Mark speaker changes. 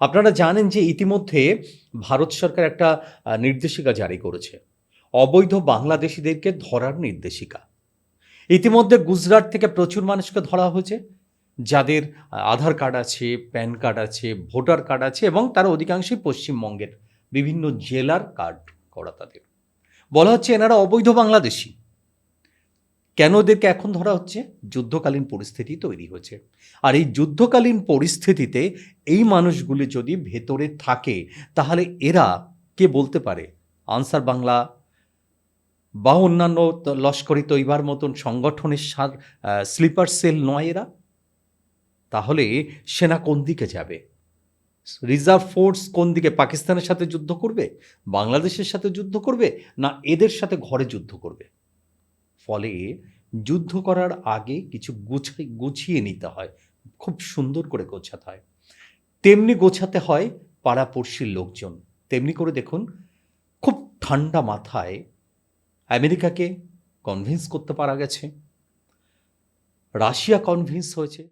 Speaker 1: আপনারা জানেন যে ইতিমধ্যে ভারত সরকার একটা নির্দেশিকা জারি করেছে। অবৈধ বাংলাদেশিদেরকে ধরার নির্দেশিকা। ইতিমধ্যে গুজরাট থেকে প্রচুর মানুষকে ধরা হয়েছে, যাদের আধার কার্ড আছে, প্যান কার্ড আছে, ভোটার কার্ড আছে এবং তারা অধিকাংশই পশ্চিমবঙ্গের বিভিন্ন জেলার কার্ড করা তাদের। বলা হচ্ছে এনারা অবৈধ বাংলাদেশি। কেন ওদেরকে এখন ধরা হচ্ছে? যুদ্ধকালীন পরিস্থিতি তৈরি হয়েছে। আর এই যুদ্ধকালীন পরিস্থিতিতে এই মানুষগুলি যদি ভেতরে থাকে, তাহলে এরা কে বলতে পারে? আনসার বাংলা বা অন্যান্য লস্করি তৈবার মতন সংগঠনের সার স্লিপার সেল নয় এরা? তাহলে সেনা কোন দিকে যাবে? রিজার্ভ ফোর্স কোন দিকে? পাকিস্তানের সাথে যুদ্ধ করবে? বাংলাদেশের সাথে যুদ্ধ করবে? না এদের সাথে ঘরে যুদ্ধ করবে? ফলে যুদ্ধ করার আগে কিছু গুছিয়ে গুছিয়ে নিতে হয়। খুব সুন্দর করে গোছাতে হয়। তেমনি গোছাতে হয় পাড়াপড়শির লোকজন। তেমনি করে দেখুন, খুব ঠান্ডা মাথায় আমেরিকাকে কনভিন্স করতে পারা গেছে। রাশিয়া কনভিন্স হয়েছে।